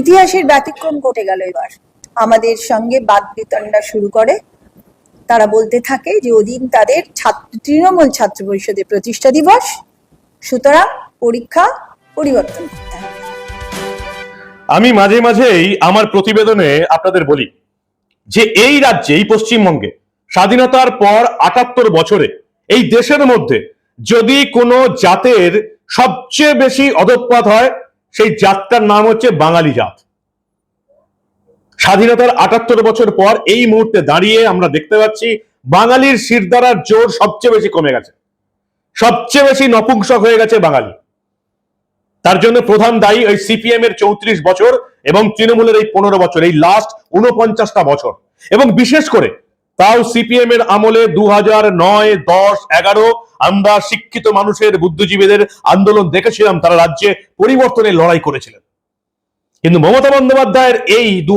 ইতিহাসের ব্যতিক্রম ঘটে গেল এবার। আমাদের সঙ্গে বাদ বিতণ্ডা শুরু করে। তারা বলতে থাকে যে ওদিন তাদের ছাত্র, তৃণমূল ছাত্র পরিষদের প্রতিষ্ঠা দিবস। সুতরাং পরীক্ষা পরিবর্তন আমি মাঝে মাঝেই আমার প্রতিবেদনে আপনাদের বলি যে এই রাজ্যে, এই পশ্চিমবঙ্গে স্বাধীনতার পর আটাত্তর বছরে এই দেশের মধ্যে যদি কোনো জাতের সবচেয়ে বেশি অধঃপাত হয় সেই জাতটার নাম হচ্ছে বাঙালি জাত। স্বাধীনতার আটাত্তর বছর পর এই মুহূর্তে দাঁড়িয়ে আমরা দেখতে পাচ্ছি বাঙালির শিরদারার জোর সবচেয়ে বেশি কমে গেছে। সবচেয়ে বেশি নপুংসক হয়ে গেছে বাঙালি। তার জন্য প্রধান দায়ী ওই সিপিএম এর চৌত্রিশ বছর এবং তৃণমূলের এই পনেরো বছর, এই লাস্ট উনপঞ্চাশটা বছর। এবং বিশেষ করে তাও সিপিএম এর আমলে দু হাজার নয়, দশ, এগারো, আমরা শিক্ষিত মানুষের, বুদ্ধিজীবীদের আন্দোলন দেখেছিলাম, তারা রাজ্যে পরিবর্তনের লড়াই করেছিলেন। কিন্তু মমতা বন্দ্যোপাধ্যায়ের এই দু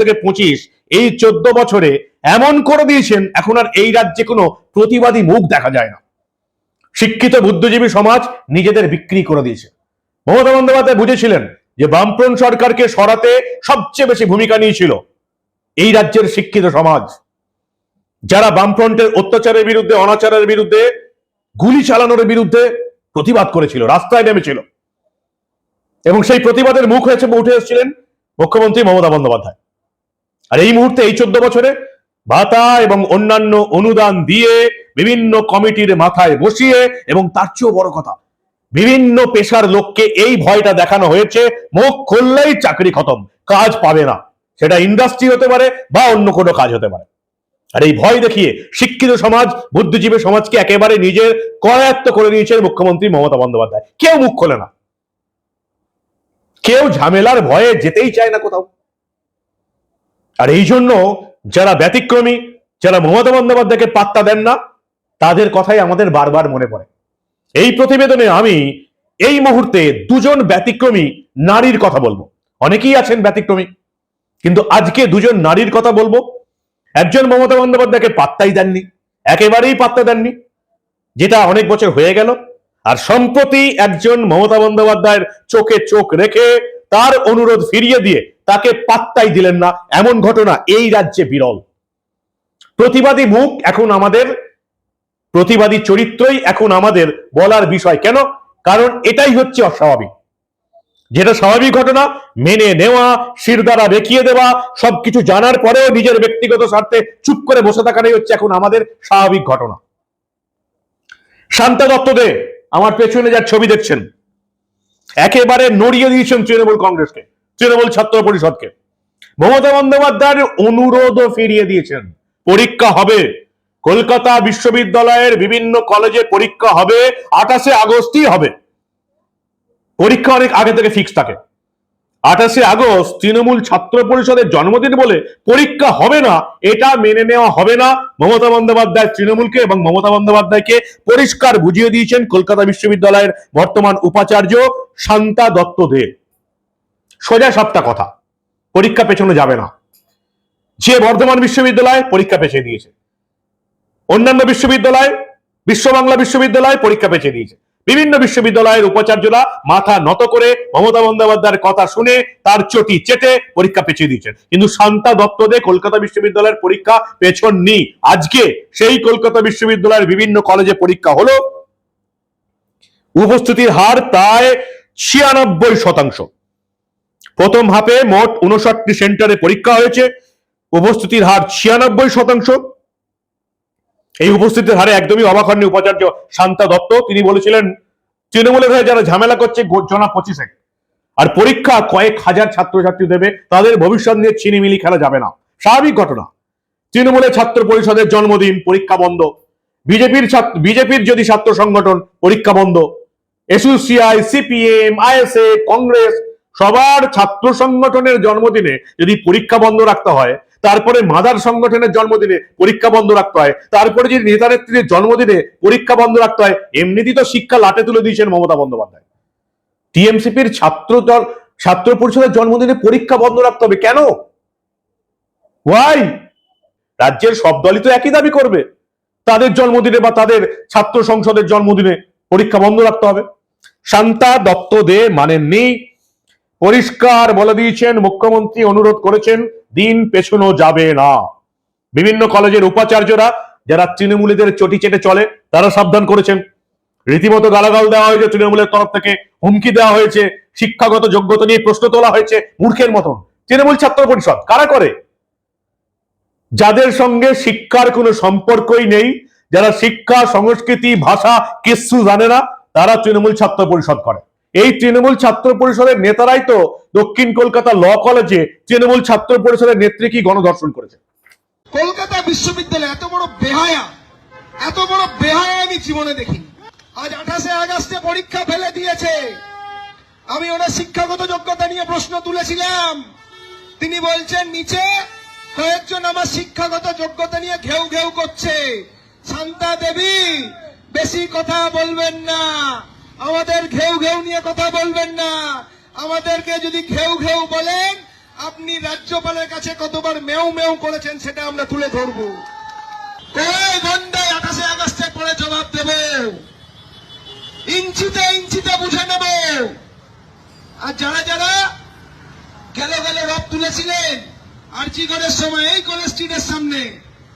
থেকে পঁচিশ, এই চোদ্দ বছরে এমন করে দিয়েছেন, এখন আর এই রাজ্যে কোনো প্রতিবাদী মুখ দেখা যায় না। শিক্ষিত বুদ্ধিজীবী সমাজ নিজেদের বিক্রি করে দিয়েছে। মমতা বন্দ্যোপাধ্যায় বুঝেছিলেন যে বামফ্রন্ট সরকারকে সরাতে সবচেয়ে বেশি ভূমিকা নিয়েছিল এই রাজ্যের শিক্ষিত সমাজ। যারা বামফ্রন্টের অত্যাচারের বিরুদ্ধে, অনাচারের বিরুদ্ধে, গুলি চালানোর বিরুদ্ধে প্রতিবাদ করেছিল, রাস্তায় নেমেছিল। এবং সেই প্রতিবাদের মুখ হয়েছে, উঠে এসেছিলেন মুখ্যমন্ত্রী মমতা বন্দ্যোপাধ্যায়। আর এই মুহূর্তে, এই চোদ্দ বছরে ভাতা এবং অন্যান্য অনুদান দিয়ে বিভিন্ন কমিটির মাথায় বসিয়ে এবং তার চেয়েও বড় কথা, বিভিন্ন পেশার লোককে এই ভয়টা দেখানো হয়েছে, মুখ খুললেই চাকরি খতম, কাজ পাবে না। সেটা ইন্ডাস্ট্রি হতে পারে বা অন্য কোনো কাজ হতে পারে। আর এই ভয় দেখিয়ে শিক্ষিত সমাজ, বুদ্ধিজীবী সমাজকে একেবারে নিজের করায়ত্ত করে নিয়েছেন মুখ্যমন্ত্রী মমতা বন্দ্যোপাধ্যায়। কেউ মুখ খোলে না। কেউ ঝামেলার ভয়ে যেতেই চায় না কোথাও। আর এই জন্য যারা ব্যতিক্রমী, যারা মমতা বন্দ্যোপাধ্যায়কে পাত্তা দেন না, তাদের কথাই আমাদের বারবার মনে পড়ে। এই প্রতিবেদনে আমি এই মুহূর্তে দুজন ব্যতিক্রমী নারীর কথা বলব। অনেকেই আছেন ব্যতিক্রমী, কিন্তু আজকে দুজন নারীর কথা বলব। একজন মমতা বন্দ্যোপাধ্যায়কে পাত্তাই দেননি, একেবারেই পাত্তা দেননি, যেটা অনেক বছর হয়ে গেল, আর সম্প্রতি একজন মমতা বন্দ্যোপাধ্যায়ের চোখে চোখ রেখে তার অনুরোধ ফিরিয়ে দিয়ে তাকে পাত্তাই দিলেন না, এমন ঘটনা এই রাজ্যে বিরল। প্রতিবাদী মুখ এখন আমাদের, প্রতিবাদী চরিত্রই এখন আমাদের বলার বিষয়। কেন? কারণ এটাই হচ্ছে অস্বাভাবিক। যেটা স্বাভাবিক ঘটনা, মেনে নেওয়া, শির দ্বারা দেখিয়ে দেওয়া, সবকিছু জানার পরেও নিজের ব্যক্তিগত স্বার্থে চুপ করে বসে থাকাটাই হচ্ছে এখন আমাদের স্বাভাবিক ঘটনা। শান্তা দত্ত দে, আমার পেছনে যার ছবি দেখছেন, একেবারে নড়িয়ে দিয়েছেন তৃণমূল কংগ্রেসকে, তৃণমূল ছাত্র পরিষদকে। মমতা বন্দ্যোপাধ্যায়ের অনুরোধও ফিরিয়ে দিয়েছেন, পরীক্ষা হবে। কলকাতা বিশ্ববিদ্যালয়ের বিভিন্ন কলেজে পরীক্ষা হবে, আঠাশে আগস্টই হবে। পরীক্ষা অনেক আগে থেকে ফিক্স থাকে। আঠাশে আগস্ট তৃণমূল ছাত্র পরিষদের জন্মদিন বলে পরীক্ষা হবে না, এটা মেনে নেওয়া হবে না। মমতা বন্দ্যোপাধ্যায় তৃণমূলকে এবং মমতা বন্দ্যোপাধ্যায়কে পরিষ্কার বুঝিয়ে দিয়েছেন কলকাতা বিশ্ববিদ্যালয়ের বর্তমান উপাচার্য শান্তা দত্ত দে। সোজা সাপটা কথা, পরীক্ষা পেছনে যাবে না। যে বর্ধমান বিশ্ববিদ্যালয় পরীক্ষা পেছিয়ে দিয়েছে অন্যান্য বিশ্ববিদ্যালয়, বিশ্ব বাংলা বিশ্ববিদ্যালয় পরীক্ষা পেছিয়ে দিয়েছে বিভিন্ন বিশ্ববিদ্যালয়ের উপাচার্যরা মাথা নত করে মমতা বন্দ্যোপাধ্যায়ের কথা শুনে তার চটি চেটে পরীক্ষা পেছিয়ে দিয়েছেন। কিন্তু শান্তা দত্ত দে কলকাতা বিশ্ববিদ্যালয়ের পরীক্ষা পেছননি। আজকে সেই কলকাতা বিশ্ববিদ্যালয়ের বিভিন্ন কলেজে পরীক্ষা হলো। উপস্থিতির হার প্রায় ছিয়ানব্বই শতাংশ। প্রথম হাফে মোট উনষাটটি সেন্টারে পরীক্ষা হয়েছে। উপস্থিতির হার ছিয়ানব্বই শতাংশ। এই উপস্থিতির হারে একদমই অবাক হননি উপাচার্য শান্তা দত্ত। তিনি বলেছিলেন, তৃণমূলের হয়ে যারা ঝামেলা করছে, জনা পঁচিশে। আর পরীক্ষা কয়েক হাজার ছাত্রছাত্রী দেবে, তাদের ভবিষ্যৎ নিয়ে চিনিমিলি খেলা যাবে না। স্বাভাবিক ঘটনা। তৃণমূলের ছাত্র পরিষদের জন্মদিন, পরীক্ষা বন্ধ। বিজেপির ছাত্র, বিজেপির যদি ছাত্র সংগঠন, পরীক্ষা বন্ধ। এসইউসিআই, সিপিএম, আইএসএ, কংগ্রেস, সবার ছাত্র সংগঠনের জন্মদিনে যদি পরীক্ষা বন্ধ রাখতে হয় তারপরে মাদার সংগঠনের জন্মদিনে পরীক্ষা বন্ধ রাখতে হয়। তারপরে যদি নেতা নেত্রীর জন্মদিনে পরীক্ষা বন্ধ রাখতে হয়, এমনিতেই তো শিক্ষা লাটে তুলে দিয়েছেন মমতা বন্দ্যোপাধ্যায়। টিএমসিপির ছাত্র দল ছাত্র পরিষদের জন্মদিনে পরীক্ষা বন্ধ রাখতে হবে কেন? ওয়াই রাজ্যের সব দলই তো একই দাবি করবে। তাদের জন্মদিনে বা তাদের ছাত্র সংসদের জন্মদিনে পরীক্ষা বন্ধ রাখতে হবে। শান্তা দত্ত দে মানেননি পরিষ্কার বলে দিয়েছেন, মুখ্যমন্ত্রী অনুরোধ করেছেন, দিন পেছনো যাবে না। বিভিন্ন কলেজের উপাচার্যরা, যারা তৃণমূলীদের চটি চেটে চলে, তারা সাবধান করেছেন। রীতিমতো গালাগাল দেওয়া হয়েছে তৃণমূলের তরফ থেকে, হুমকি দেওয়া হয়েছে, শিক্ষাগত যোগ্যতা নিয়ে প্রশ্ন তোলা হয়েছে, মূর্খের মতন। তৃণমূল ছাত্র পরিষদ, কারা করে? যাদের সঙ্গে শিক্ষার কোনো সম্পর্কই নেই, যারা শিক্ষা, সংস্কৃতি, ভাষা, কিচ্ছু জানে না, তারা তৃণমূল ছাত্র পরিষদ করে। এই তৃণমূল ছাত্র পরিষদের নেতারাই তো দক্ষিণ কলকাতা ল কলেজে তৃণমূল ছাত্র পরিষদের নেত্রী কি গণধর্ষণ করেছে। কলকাতা বিশ্ববিদ্যালয় এত বড় বেহায়া, এত বড় বেহায়া আমি জীবনে দেখিনি। আজ আঠাশে আগস্টে পরীক্ষা ফেলে দিয়েছে। আমি ওনার শিক্ষাগত যোগ্যতা নিয়ে প্রশ্ন তুলেছিলাম। তিনি বলছেন, নিচে কয়েকজন আমার শিক্ষাগত যোগ্যতা নিয়ে ঘেউ ঘেউ করছে। শান্তা দেবী, বেশি কথা বলবেন না। আমাদের ঘেউ ঘেউ নিয়ে কথা বলবেন না। আমাদেরকে যদি ঘেউ ঘেউ বলেন, আপনি রাজ্যপালের কাছে কতবার মেউ মেউ করেছেন সেটা আমরা তুলে ধরব। কয় ঘন্টায় আঠাশে আগস্টের পরে জবাব দেব। ইঞ্চিতে ইঞ্চিতে বুঝে নেব। আর যারা যারা গেল গেল রব তুলেছিলেন আর জি আর্জিগড়ের সময়, এই কলেজ স্ট্রিটের সামনে,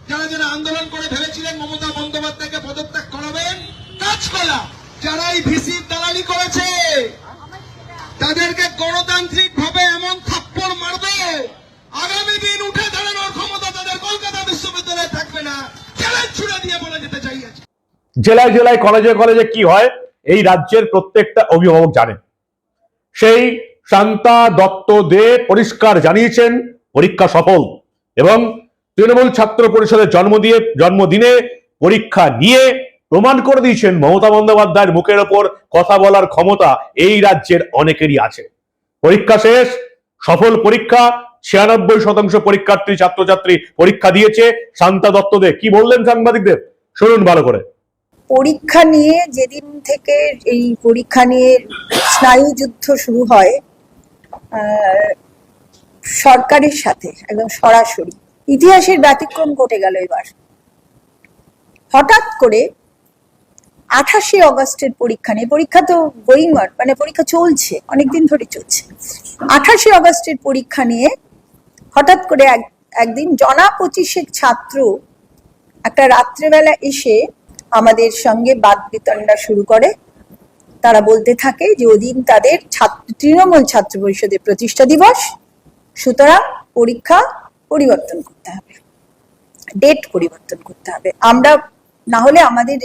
যারা যারা আন্দোলন করে ভেবেছিলেন মমতা বন্দ্যোপাধ্যায়কে পদত্যাগ করাবেন, কাজ করা। যারা এই ভিসির দালালি করেছে, তাদেরকে গণতান্ত্রিক ভাবে এমন থাপ্পড় মারবে, আগামী দিন উঠে দাঁড়ানোর ক্ষমতা তাদের কলকাতা বিশ্ববিদ্যালয়ে থাকবে না। চ্যালেঞ্জ ছুড়ে দিয়ে বলে যেতে চাই জেলায় জেলায় কলেজে কলেজে কি হয়, এই রাজ্যের প্রত্যেকটা অভিভাবক জানেন সেই শান্তা দত্ত দে পরিষ্কার জানিয়েছেন, পরীক্ষা সফল এবং তৃণমূল ছাত্র পরিষদের জন্ম দিয়ে জন্মদিনে পরীক্ষা নিয়ে প্রমাণ করে দিয়েছেন মমতা বন্দ্যোপাধ্যায়ের মুখের ওপর কথা বলার ক্ষমতা এই রাজ্যের অনেকেরই আছে। পরীক্ষা শেষ, সফল পরীক্ষা, ছিয়ানব্বই শতাংশ পরীক্ষার্থী, ছাত্রছাত্রী পরীক্ষা দিয়েছে। শান্তা দত্ত দে কি বললেন সাংবাদিকদের? শুনুন ভালো করে। পরীক্ষা নিয়ে যেদিন থেকে এই পরীক্ষা নিয়ে স্নায়ু যুদ্ধ শুরু হয় সরকারের সাথে, একদম সরাসরি, ইতিহাসের ব্যতিক্রম ঘটে গেল এবার। হঠাৎ করে আঠাশে অগস্টের পরীক্ষা নেই পরীক্ষা তো গোয়িং মানে পরীক্ষা চলছে, অনেকদিন ধরে চলছে। আঠাশে অগস্টের পরীক্ষা নিয়ে হঠাৎ করে এক- একদিন জনা পঁচিশেক ছাত্র একটা রাত্রেবেলা এসে আমাদের সঙ্গে বাদ বিতণ্ডা শুরু করে। তারা বলতে থাকে যে ওদিন তাদের ছাত্র, তৃণমূল ছাত্র পরিষদের প্রতিষ্ঠা দিবস, সুতরাং পরীক্ষা পরিবর্তন করতে হবে ডেট পরিবর্তন করতে হবে। আমরা না হলে আমাদের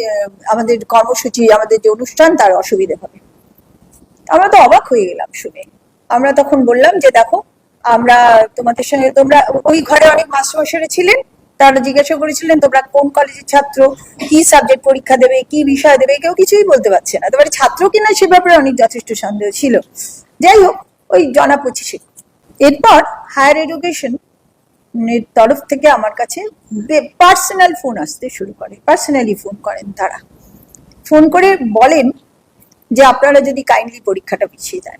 আমাদের কর্মসূচি, আমাদের যে অনুষ্ঠান, তার অসুবিধে হবে। আমরা তো অবাক হয়ে গেলাম শুনে। আমরা তখন বললাম যে, দেখো, আমরা তোমাদের সঙ্গে, তোমরা ওই ঘরে অনেক মাস্টারমশাইরা ছিলেন, তারা জিজ্ঞাসা করেছিলেন, তোমরা কোন কলেজের ছাত্র? কি সাবজেক্ট পরীক্ষা দেবে? কি বিষয় দেবে? কেউ কিছুই বলতে পারছে না। তোমার ছাত্র কিনা সে ব্যাপারে অনেক যথেষ্ট সন্দেহ ছিল। যাই হোক, ওই জনা পঁচিশে। এরপর হায়ার এডুকেশন তরফ থেকে আমার কাছে পার্সোনাল ফোন আসতে শুরু করে। পার্সোনালি ফোন করেন তারা। ফোন করে বলেন যে, আপনারা যদি কাইন্ডলি পরীক্ষাটা পিছিয়ে দেন।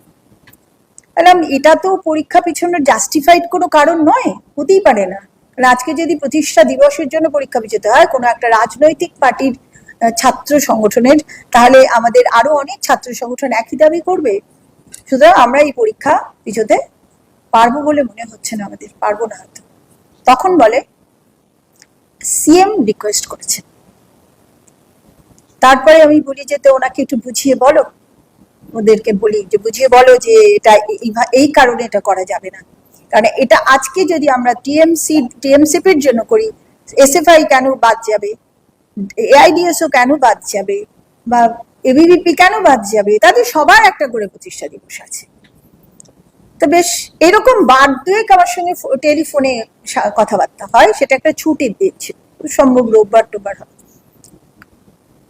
বললাম, এটা তো পরীক্ষা পিছনের জাস্টিফাইড কোনো কারণ নয়, হতেই পারে না। কারণ আজকে যদি প্রতিষ্ঠা দিবসের জন্য পরীক্ষা পিছাতে হয়, কোনো একটা রাজনৈতিক পার্টির ছাত্র সংগঠনের, তাহলে আমাদের আরও অনেক ছাত্র সংগঠন একই দাবি করবে। সুতরাং আমরা এই পরীক্ষা পিছোতে পারব বলে মনে হচ্ছে না আমাদের, পারব না হয়তো। তখন বলে, সিএম রিকোয়েস্ট করেছেন। তারপরে আমি বলি যে, তো ওনাকে একটু বুঝিয়ে বলো। ওদেরকে বলি যে বুঝিয়ে বলো যে, এটা এই- কারণে এটা করা যাবে না। কারণ এটা আজকে যদি আমরা টিএমসি টিএমসিপির জন্য করি, এসএফআই কেন বাদ যাবে? এআইডিএসও কেন বাদ যাবে? বা এবিভিপি কেন বাদ যাবে? তাদের সবার একটা করে প্রতিষ্ঠা দিবস আছে। তো বেশ, এরকম বার দুয়েক আমার সঙ্গে টেলিফোনে কথাবার্তা হয়, সেটা একটা ছুটির দিন ছিল। সম্ভব রোববার টোবার হয়।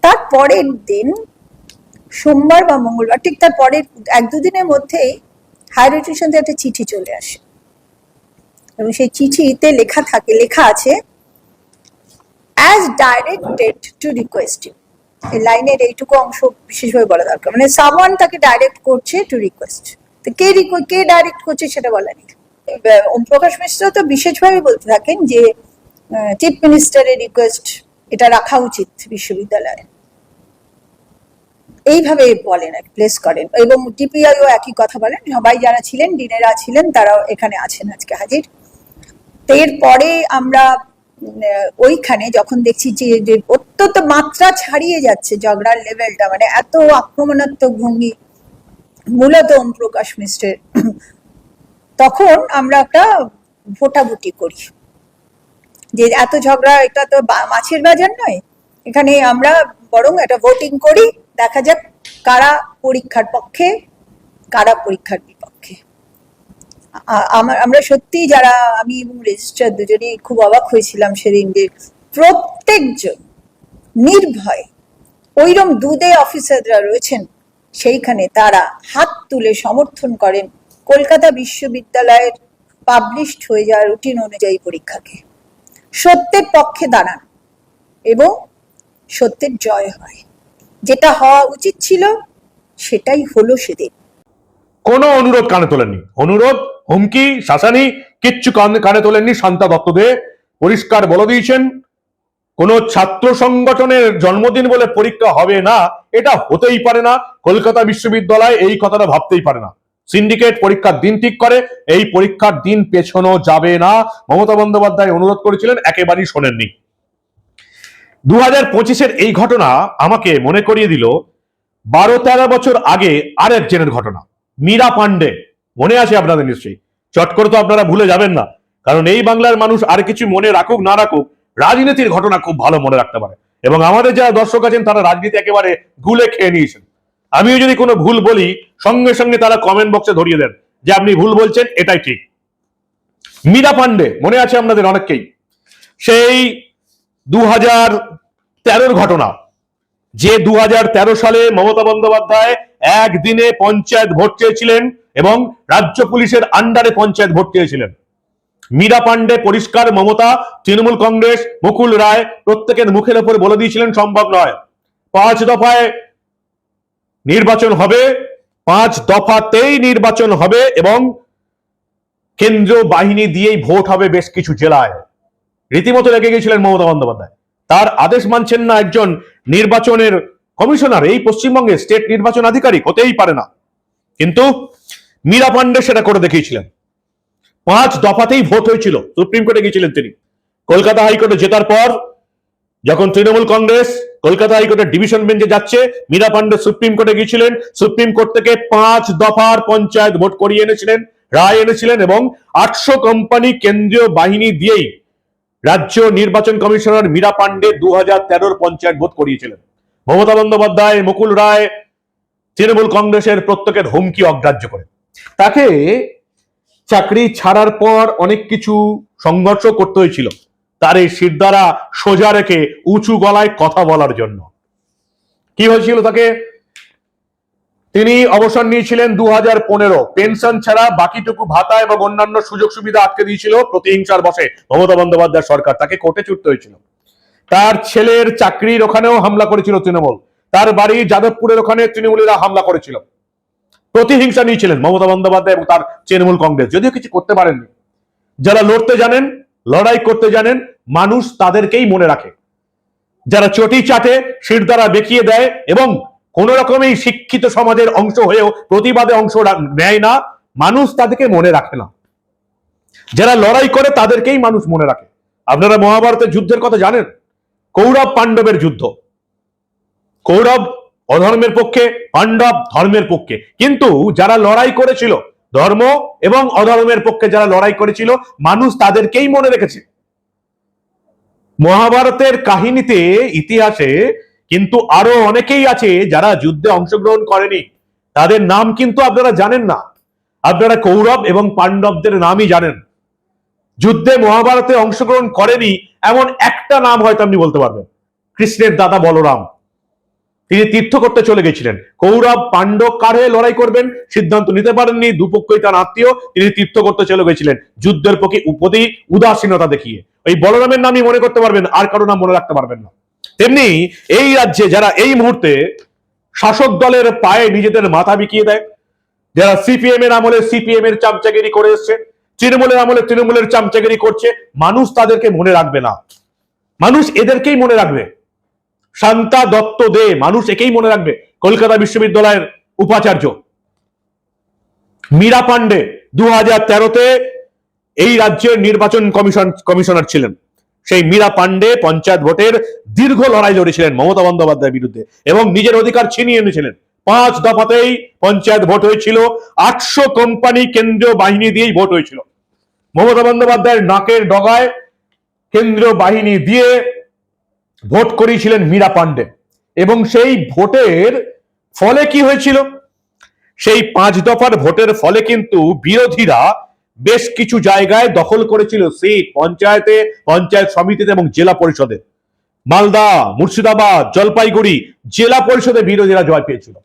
তার পরের দিন, সোমবার বা মঙ্গলবার, ঠিক তার পরের এক দুদিনের মধ্যেই হায়ার এডুকেশন থেকে একটা চিঠি চলে আসে। এবং সেই চিঠিতে লেখা থাকে, লেখা আছে as directed to request you এই লাইনের এইটুকু অংশ বিশেষভাবে বলা দরকার। মানে সামওয়ান তাকে ডাইরেক্ট করছে টু রিকোয়েস্ট কে requ- কে ডাইরেক্ট করছে সেটা বলা নেই। প্রকাশ মিশ্র তো বিশেষভাবে বলতে থাকেন যে চিফ মিনিস্টারের রিকোয়েস্ট এটা রাখা উচিত বিশ্ববিদ্যালয়ে। এইভাবে বলেন প্লেস করেন। এবং ডিপিআইও একই কথা বলেন, সবাই যারা ছিলেন, ডিনেরা ছিলেন, তারাও এখানে আছেন আজকে হাজির। এরপরে আমরা ওইখানে যখন দেখছি যে যে অত্যন্ত মাত্রা ছাড়িয়ে যাচ্ছে ঝগড়ার লেভেলটা মানে এত আক্রমণাত্মক ভঙ্গি, মূলত ওম প্রকাশ মিশ্রের তখন আমরা একটা ভোটাভুটি করি। যে এত ঝগড়া, এটা তো মাছের বাজার নয়। এখানে আমরা বরং একটা ভোটিং করি, দেখা যাক কারা পরীক্ষার পক্ষে, কারা পরীক্ষার বিপক্ষে। আমার সত্যি যারা, আমি এবং রেজিস্ট্রার দুজনেই খুব অবাক হয়েছিলাম সেদিন যে প্রত্যেকজন নির্ভয় ওইরকম দুদে অফিসাররা রয়েছেন, সেইখানে তারা হাত তুলে সমর্থন করেন কলকাতা বিশ্ববিদ্যালয়ের পাবলিশড হয়ে যাওয়া রুটিন অনুযায়ী পরীক্ষাকে। সত্যের পক্ষে দাঁড়ান এবং সত্যের জয় হয়। যেটা হওয়া উচিত ছিল, সেটাই হলো সেদিন। কোনো অনুরোধ কানে তোলেননি। অনুরোধ, হুমকি, শাসানি, কিচ্ছু কানে তোলেননি শান্তা ভক্তদের। পরিষ্কার বলে দিয়েছেন, কোন ছাত্র সংগঠনের জন্মদিন বলে পরীক্ষা হবে না, এটা হতেই পারে না। কলকাতা বিশ্ববিদ্যালয় এই কথাটা ভাবতেই পারে না। সিন্ডিকেট পরীক্ষার দিন ঠিক করে, এই পরীক্ষার দিন পেছনো যাবে না। মমতা বন্দ্যোপাধ্যায় অনুরোধ করেছিলেন, একেবারেই শোনেননি। দু হাজার পঁচিশের এই ঘটনা আমাকে মনে করিয়ে দিল বারো তেরো বছর আগে আর একজনের ঘটনা। মীরা পান্ডে মনে আছে আপনাদের নিশ্চয়ই? চট করে তো আপনারা ভুলে যাবেন না, কারণ এই বাংলার মানুষ আর কিছু মনে রাখুক, না রাখুক, রাজনীতির ঘটনা খুব ভালো মনে রাখতে পারে। এবং আমাদের যারা দর্শক আছেন, তারা রাজনীতি একেবারে গুলে খেয়ে নিয়েছেন। আমিও যদি কোনো ভুল বলি, সঙ্গে সঙ্গে তারা কমেন্ট বক্সে ধরিয়ে দেন যে আপনি ভুল বলছেন, এটাই ঠিক। মীরা পান্ডে মনে আছে আপনাদের অনেককেই? সেই দু হাজার তেরোর ঘটনা, যে দুহাজার তেরো সালে মমতা বন্দ্যোপাধ্যায় একদিনে পঞ্চায়েত ভোট চেয়েছিলেন এবং রাজ্য পুলিশের আন্ডারে পঞ্চায়েত ভোট চেয়েছিলেন। মীরা পান্ডে পরিষ্কার মমতা, তৃণমূল কংগ্রেস, মুকুল রায় প্রত্যেকের মুখের ওপর বলে দিয়েছিলেন, সম্ভব নয়। পাঁচ দফায় নির্বাচন হবে। পাঁচ দফাতেই নির্বাচন হবে এবং কেন্দ্রীয় বাহিনী দিয়েই ভোট হবে বেশ কিছু জেলায়। রীতিমতো লেগে গেছিলেন মমতা বন্দ্যোপাধ্যায়। তার আদেশ মানছেন না একজন নির্বাচনের কমিশনার। এই পশ্চিমবঙ্গে স্টেট নির্বাচন আধিকারিক হতেই পারে না। কিন্তু মীরা পান্ডে সেটা করে দেখিয়েছিলেন। পাঁচ দফাতেই ভোট হয়েছিল। সুপ্রিম কোর্টে গিয়েছিলেন তিনি। কলকাতা হাইকোর্টে জেতার পর যখন তৃণমূল কংগ্রেস কলকাতা হাইকোর্টের ডিভিশন বেঞ্চে যাচ্ছে, মীরা পান্ডে সুপ্রিম কোর্টে গিয়েছিলেন। সুপ্রিম কোর্ট থেকে পাঁচ দফার পঞ্চায়েত ভোট করিয়ে এনেছিলেন, রায় এনেছিলেন এবং আটশো কোম্পানি কেন্দ্রীয় বাহিনী দিয়েই রাজ্য নির্বাচন কমিশনার মীরা পান্ডে দু হাজার তেরোর পঞ্চায়েত ভোট করিয়েছিলেন। মমতা বন্দ্যোপাধ্যায়, মুকুল রায় তৃণমূল কংগ্রেসের প্রত্যেকের হুমকি অগ্রাহ্য করে তাকে চাকরি ছাড়ার পর অনেক কিছু সংঘর্ষ করতে হয়েছিল। তার এই শিরদারা সোজা রেখে উঁচু গলায় কথা বলার জন্য। কি হয়েছিল তাকে? তিনি অবসর নিয়েছিলেন দু হাজার পনেরো। পেনশন ছাড়া বাকিটুকু ভাতা এবং অন্যান্য সুযোগ সুবিধা আটকে দিয়েছিল প্রতিহিংসার বসে মমতা বন্দ্যোপাধ্যায় সরকার। তাকে কোর্টে ছুটতে হয়েছিল। তার ছেলের চাকরির ওখানেও হামলা করেছিল তৃণমূল। তার বাড়ি যাদবপুরের ওখানে তৃণমূলীরা হামলা করেছিল। প্রতিহিংসা নিয়েছিলেন মমতা বন্দ্যোপাধ্যায় এবং তার তৃণমূল কংগ্রেস। যদিও কিছু করতে পারেননি। যারা লড়তে জানেন লড়াই করতে জানেন, মানুষ তাদেরকেই মনে রাখে। যারা চটি চাটে শির দ্বারা বেঁকিয়ে দেয় এবং কোন রকমেই শিক্ষিত সমাজের অংশ হয়েও প্রতিবাদে অংশ নেয় না, মানুষ তাদেরকে মনে রাখে না। যারা লড়াই করে তাদেরকেই মানুষ মনে রাখে। আপনারা মহাভারতের যুদ্ধের কথা জানেন? কৌরব পাণ্ডবের যুদ্ধ। কৌরব অধর্মের পক্ষে, পাণ্ডব ধর্মের পক্ষে। কিন্তু যারা লড়াই করেছিল ধর্ম এবং অধর্মের পক্ষে যারা লড়াই করেছিল, মানুষ তাদেরকেই মনে রেখেছে। মহাভারতের কাহিনীতে, ইতিহাসে কিন্তু আরও অনেকেই আছে যারা যুদ্ধে অংশগ্রহণ করেনি। তাদের নাম কিন্তু আপনারা জানেন না। আপনারা কৌরব এবং পাণ্ডবদের নামই জানেন। যুদ্ধে মহাভারতে অংশগ্রহণ করেনি এমন একটা নাম হয়তো আপনি বলতে পারবেন। কৃষ্ণের দাদা বলরাম। তিনি তীর্থ করতে চলে গেছিলেন। কৌরব, পাণ্ডব কার লড়াই করবেন? সিদ্ধান্ত নিতে পারেননি, দুপক্ষই তার আত্মীয়, তিনি তীর্থ করতে চলে গেছিলেন। যুদ্ধের প্রতি উপদি উদাসীনতা দেখিয়ে। ওই বলরামের নামই মনে করতে পারবেন, আর কারও নাম মনে রাখতে পারবেন না। তেমনি এই রাজ্যে যারা এই মুহূর্তে শাসক দলের পায়ে নিজেদের মাথা বিকিয়ে দেয়, যারা সিপিএম এর আমলে সিপিএম এর চামচাগিরি করে এসছে, তৃণমূলের আমলে তৃণমূলের চামচাগিরি করছে, মানুষ তাদেরকে মনে রাখবে না। মানুষ এদেরকেই মনে রাখবে। শান্তা দত্ত দে, মানুষ একেই মনে রাখবে, কলকাতা বিশ্ববিদ্যালয়ের উপাচার্য। মীরা পান্ডে দু হাজার এই রাজ্যের নির্বাচন কমিশন, কমিশনার ছিলেন। সেই মীরা পান্ডে পঞ্চায়েত ভোটের দীর্ঘ লড়াই লড়েছিলেন মমতা বন্দ্যোপাধ্যায়ের বিরুদ্ধে এবং নিজের অধিকার ছিনিয়ে এনেছিলেন। পাঁচ দফাতেই পঞ্চায়েত ভোট হয়েছিল, আটশো কোম্পানি কেন্দ্রীয় বাহিনী দিয়েই ভোট হয়েছিল। মমতা বন্দ্যোপাধ্যায়ের নাকের ডগায় কেন্দ্রীয় বাহিনী দিয়ে ভোট করিয়েছিলেন মীরা পান্ডে এবং সেই ভোটের ফলে কি হয়েছিল? সেই পাঁচ দফার ভোটের ফলে কিন্তু বিরোধীরা বেশ কিছু জায়গায় দখল করেছিল সিট, পঞ্চায়েতে, পঞ্চায়েত সমিতিতে এবং জেলা পরিষদে। মালদা, মুর্শিদাবাদ, জলপাইগুড়ি জেলা পরিষদে বিরোধীরা জয় পেয়েছিল।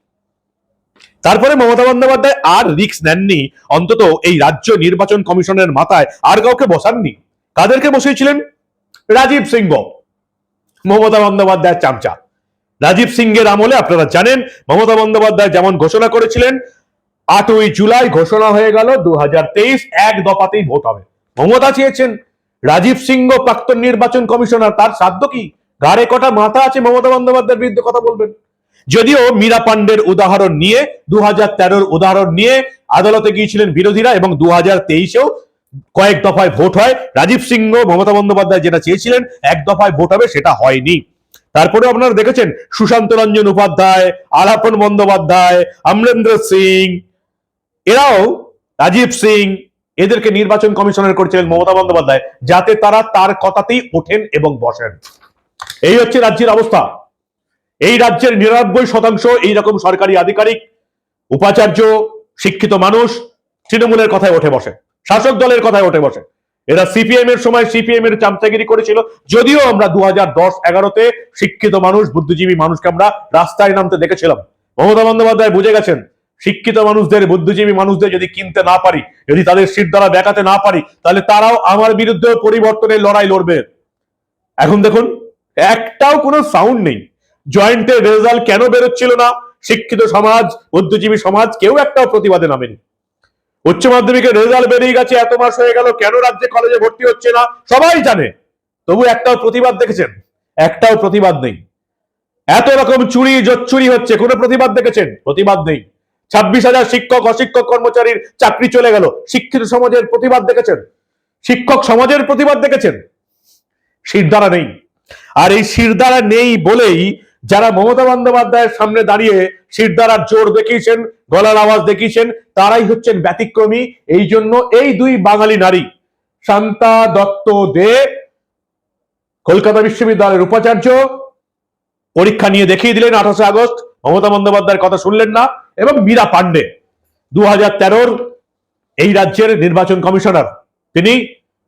তারপরে মমতা বন্দ্যোপাধ্যায় আর রিক্স নেননি। অন্তত এই রাজ্য নির্বাচন কমিশনের মাথায় আর কাউকে বসাননি। কাদেরকে বসিয়েছিলেন? রাজীব সিংহ। মমতা বন্দ্যোপাধ্যায়ের চামচা। রাজীব সিংহের আমলে আপনারা জানেন, মমতা বন্দ্যোপাধ্যায় যেমন ঘোষণা করেছিলেন, আটই জুলাই ঘোষণা হয়ে গেল দু এক দফাতেই ভোট হবে। মমতা চেয়েছেন, রাজীব সিংহ প্রাক্তন নির্বাচন কমিশনার, তার সাধ্য কি? গাড়ে কটা মাথা আছে মমতা বন্দ্যোপাধ্যায়ের বিরুদ্ধে কথা বলবেন। যদিও মীরা পান্ডের উদাহরণ নিয়ে দু হাজার উদাহরণ নিয়ে আদালতে গিয়েছিলেন বিরোধীরা এবং দু হাজার তেইশেও কয়েক দফায় ভোট হয়। রাজীব সিংহ, মমতা বন্দ্যোপাধ্যায় যেটা চেয়েছিলেন, এক দফায় ভোট হবে, সেটা হয়নি। তারপরে আপনারা দেখেছেন, সুশান্ত রঞ্জন উপাধ্যায়, আলাপন বন্দ্যোপাধ্যায়, অমরেন্দ্র সিং, এরাও রাজীব সিং, এদেরকে নির্বাচন কমিশনের করেছিলেন মমতা বন্দ্যোপাধ্যায়, যাতে তারা তার কথাতেই ওঠেন এবং বসেন। এই হচ্ছে রাজ্যের অবস্থা। এই রাজ্যের নিরানব্বই শতাংশ এইরকম সরকারি আধিকারিক, উপাচার্য, শিক্ষিত মানুষ, তৃণমূলের কথায় ওঠে বসে। শাসক দলের কথায় ওঠে বসে। এরা সিপিএম এর সময় সিপিএম এর চামচাগিরি করেছিল, যদিও আমরা দু হাজার দশ এগারোতে শিক্ষিত মানুষ, বুদ্ধিজীবী মানুষকে আমরা রাস্তায় নামতে দেখেছিলাম। মমতা বন্দ্যোপাধ্যায় বুঝে গেছেন, শিক্ষিত মানুষদের, বুদ্ধিজীবী মানুষদের যদি কিনতে না পারি, যদি তাদের সিট দ্বারা দেখাতে না পারি, তাহলে তারাও আমার বিরুদ্ধে পরিবর্তনের লড়াই লড়বে। এখন দেখুন, একটাও কোনো সাউন্ড নেই। জয়েন্টের রেজাল্ট কেন বেরোচ্ছিল না? শিক্ষিত সমাজ, বুদ্ধিজীবী সমাজ কেউ একটাও প্রতিবাদে নামেনি। উচ্চ মাধ্যমিকের রেজাল্ট বেরিয়ে গেছে, এত মাস হয়ে গেল, কেন রাজ্যে কলেজে ভর্তি হচ্ছে না? সবাই জানে, তবু একটাও প্রতিবাদ দেখেছেন, একটাও প্রতিবাদ নেই। এত রকম চুরি, জচ্চুরি হচ্ছে, কোনো প্রতিবাদ দেখেছেন? প্রতিবাদ নেই। ছাব্বিশ হাজার শিক্ষক, অশিক্ষক কর্মচারীর চাকরি চলে গেল, শিক্ষিত সমাজের প্রতিবাদ দেখেছেন? শিক্ষক সমাজের প্রতিবাদ দেখেছেন? শিরদারা নেই। আর এই শিরদারা নেই বলেই যারা মমতা বন্দ্যোপাধ্যায়ের সামনে দাঁড়িয়ে শিরদারার জোর দেখিয়েছেন, গলার আওয়াজ দেখিয়েছেন, তারাই হচ্ছেন ব্যতিক্রমী। এই জন্য এই দুই বাঙালি নারী, শান্তা দত্ত দে, কলকাতা বিশ্ববিদ্যালয়ের উপাচার্য, পরীক্ষা নিয়ে দেখিয়ে দিলেন আঠাশে আগস্ট। মমতা বন্দ্যোপাধ্যায়ের কথা শুনলেন না। এবং মীরা পান্ডে দু হাজার এই রাজ্যের নির্বাচন কমিশনার। তিনি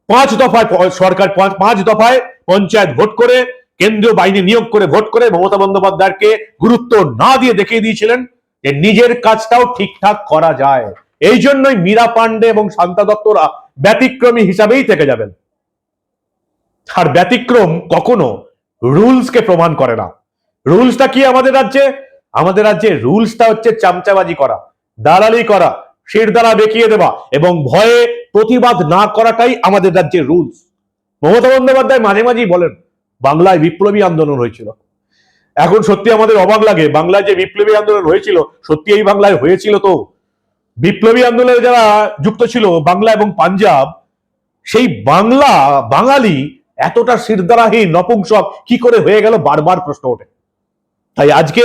পাঁচ দফায় সরকার পাঁচ দফায় পঞ্চায়েত ভোট করে কেন্দ্রীয় বাহিনী নিয়োগ করে ভোট করে মমতা বন্দ্যোপাধ্যায়কে গুরুত্ব না দিয়ে দেখিয়ে দিয়েছিলেন যে নিজের কাজটাও ঠিকঠাক করা যায়। এই জন্যই মীরা পান্ডে এবং শান্তা দত্তরা ব্যতিক্রমী হিসাবেই থেকে যাবেন। আর ব্যতিক্রম কখনো রুলসকে প্রমাণ করে না। রুলসটা কি আমাদের রাজ্যে? আমাদের রাজ্যে রুলসটা হচ্ছে চামচাবাজি করা, দালালি করা শির দ্বারা দেখিয়ে দেওয়া এবং ভয়ে প্রতিবাদ না করাটাই আমাদের রাজ্যের রুলস। মমতা বন্দ্যোপাধ্যায় মাঝে মাঝেই বলেন বাংলায় বিপ্লবী আন্দোলন হয়েছিল। এখন সত্যি আমাদের অবাক লাগে, বাংলায় যে বিপ্লবী আন্দোলন হয়েছিল, সত্যি এই বাংলায় হয়েছিল তো? বিপ্লবী আন্দোলনে যারা যুক্ত ছিল, বাংলা এবং পাঞ্জাব, সেই বাংলা, বাঙালি এতটা শিরদারাহীন নপুংসক, কি করে হয়ে গেল? বারবার প্রশ্ন ওঠে। তাই আজকে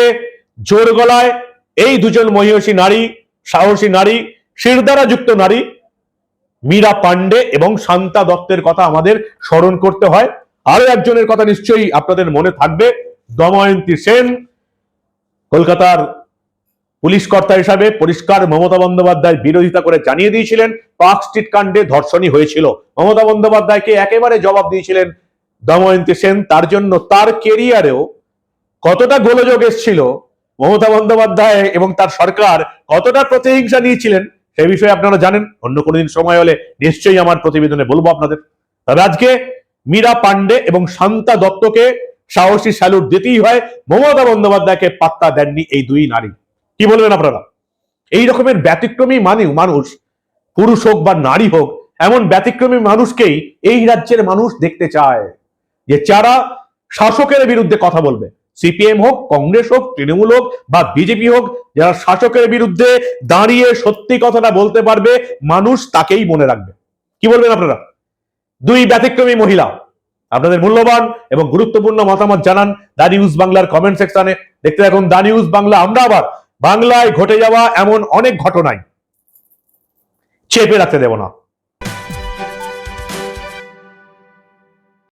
জোর গলায় এই দুজন মহিষী নারী, সাহসী নারী শিরদারা যুক্ত নারী, মীরা পান্ডে এবং শান্তা দত্তের কথা আমাদের স্মরণ করতে হয়। আরও একজনের কথা নিশ্চয়ই আপনাদের মনে থাকবে। দময়ন্তী সেন, কলকাতার পুলিশ কর্তা হিসাবে পরিষ্কার মমতা বন্দ্যোপাধ্যায় বিরোধিতা করে জানিয়ে দিয়েছিলেন, পার্ক স্ট্রিট কাণ্ডে ধর্ষণই হয়েছিল। মমতা বন্দ্যোপাধ্যায়কে একেবারে জবাব দিয়েছিলেন দময়ন্তী সেন, তার জন্য তার কেরিয়ারেও কতটা গোলযোগ এসেছিল, মমতা বন্দ্যোপাধ্যায় এবং তার সরকার কতটা প্রতিহিংসা নিয়েছিলেন, সে বিষয়ে আপনারা জানেন। অন্য কোনোদিন সময় হলে নিশ্চয়ই আমার প্রতিবেদনে বলব আপনাদের। তবে আজকে মীরা পান্ডে এবং শান্তা দত্তকে সাহসী স্যালুট দিতেই হয়। মমতা বন্দ্যোপাধ্যায়কে পাত্তা দেননি এই দুই নারী। কি বলবেন আপনারা? এই রকমের ব্যতিক্রমী মানে মানুষ, পুরুষ হোক বা নারী হোক, এমন ব্যতিক্রমী মানুষকেই এই রাজ্যের মানুষ দেখতে চায়। যে যারা শাসকের বিরুদ্ধে কথা বলবে, সিপিএম হোক, কংগ্রেস হোক, তৃণমূল হোক বা বিজেপি হোক, যারা শাসকের বিরুদ্ধে দাঁড়িয়ে সত্যি কথাটা বলতে পারবে, মানুষ তাকেই মনে রাখবে। কি বলবেন আপনারা? দুই ব্যতিক্রমী মহিলা। আপনাদের মূল্যবান এবং গুরুত্বপূর্ণ মতামত জানান দা নিউজ বাংলার কমেন্ট সেকশনে। দেখতে থাকুন দা নিউজ বাংলা। আমরা আবার বাংলায় ঘটে যাওয়া এমন অনেক ঘটনায় চেপে রাখতে দেব না।